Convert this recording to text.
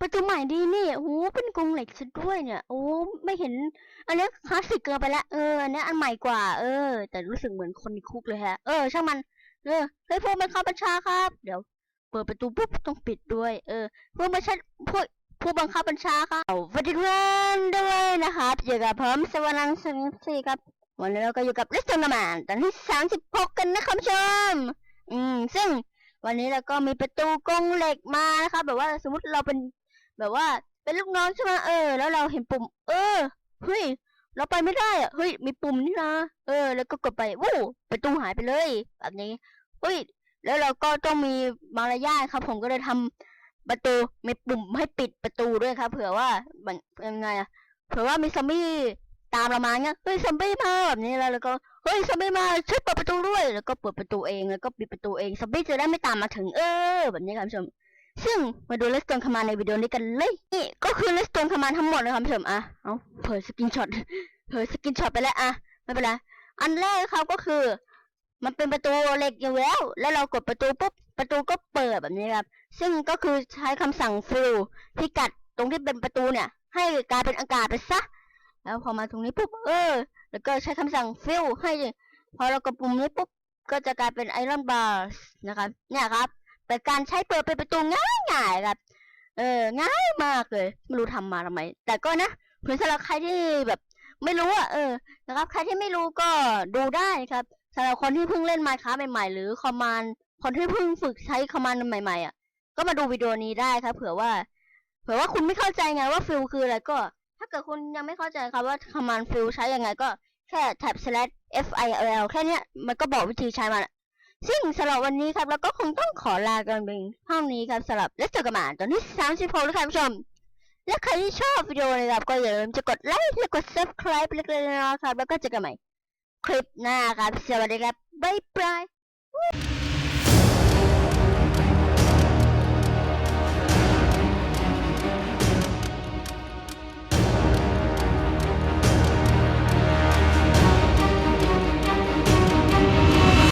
ประตูใหม่ดีนี่โอ้โหเป็นกรงเหล็กซะด้วยเนี่ย โอ้ไม่เห็น อันนี้คลาสสิกเกินไปละเอออันนี้อันใหม่กว่า เออ แต่รู้สึกเหมือนคนในคุกเลยฮะ เออ ช่างมัน เออเฮ้ยพวกมันเข้าบัญชาครับ เดี๋ยว เปิดประตูปุ๊บต้องปิดด้วย เออพวกมันชัดพวกผู้บังคับบัญชาครับสวัสดีทุกท่านด้วยนะครับอยู่กับผมสวรรค์สิงห์สี่ครับ วันนี้เราก็อยู่กับลิสต์นามานตอนที่สามสิบหกกันนะครับผู้ชม อืม ซึ่งวันนี้เราก็มีประตูกรงเหล็กมานะครับ แบบว่าสมมติเราเป็น แบบว่าเป็นลูกน้องใช่ไหมเออ แล้วเราเห็นปุ่ม เออเฮ้ยเราไปไม่ได้อะเฮ้ยมีปุ่มนี่นะเออ แล้วก็กดไปวู้ประตูหายไปเลย แบบนี้เฮ้ยแล้วเราก็ต้องมีมารยาทครับ ผมก็เลยทำประตูมีปุ่มให้ปิดประตูด้วยครับเผื่อว่ามันยังไงอะเผื่อว่ามีซอมบี้ตามเรามาเงี้ยเฮ้ยซอมบี้มาแบบนี้แล้วแล้วก็เฮ้ยซอมบี้มาช่วยเปิดประตูด้วย แล้วก็เปิดประตูเองแล้วก็ปิดประตูเองซอมบี้จะได้ไม่ตามมาถึงเออ แบบนี้ครับผู้ชม ซึ่งมาดูเลสโตนคามาในวิดีโอนี้กันเลย นี่ก็คือเลสโตนคามาทั้งหมดนะครับผู้ชมอะ เอาเผยสกินช็อตเผยสกินช็อตไปแล้วอะ ไม่เป็นไร อันแรกครับก็คือ มันเป็นประตูเหล็กอยู่แล้ว แล้วเรากดประตูปุ๊บ ประตูก็เปิดแบบนี้ครับ ซึ่งก็คือใช้คำสั่งฟิลที่กัดตรงที่เป็นประตูเนี่ย ให้กลายเป็นอากาศไปซะ แล้วพอมาตรงนี้ปุ๊บ เออ แล้วก็ใช้คำสั่งฟิลให้ พอเรากดปุ่มนี้ปุ๊บ ก็จะกลายเป็นไอรอนบาร์นะครับ เนี่ยครับ เป็นการใช้เปิดเป็นประตูง่ายๆครับ เออ ง่ายมากเลย ไม่รู้ทำมาทำไม แต่ก็นะเผื่อสำหรับใครที่แบบ ไม่รู้อะเออ นะครับ ใครที่ไม่รู้ก็ดูได้ครับสำหรับคนที่เพิ่งเล่น Minecraft ใหม่ๆ หรือคอมมานคนที่เพิ่งฝึกใช้คอมมานใหม่ๆอะ ก็มาดูวิดีโอนี้ได้ครับ เผื่อว่า เผื่อว่าคุณไม่เข้าใจไงว่าฟิลคืออะไรก็ ถ้าเกิดคุณยังไม่เข้าใจครับว่าคอมมานฟิลใช้ยังไงก็แค่แท็บ slash f i l แค่เนี้ยมันก็บอกวิธีใช้มัน ซึ่งสำหรับวันนี้ครับเราก็คงต้องขอลากันเพียงเท่านี้ครับสำหรับและเจอกันใหม่ตอนที่36แล้วครับผู้ชม และใครที่ชอบวิดีโอนะครับก็อย่าลืมจะกดไลค์และกด subscribe เล็กๆน้อยๆครับแล้วก็เจอกันใหม่คลิปหน้าครับ สวัสดีครับ บ๊ายบาย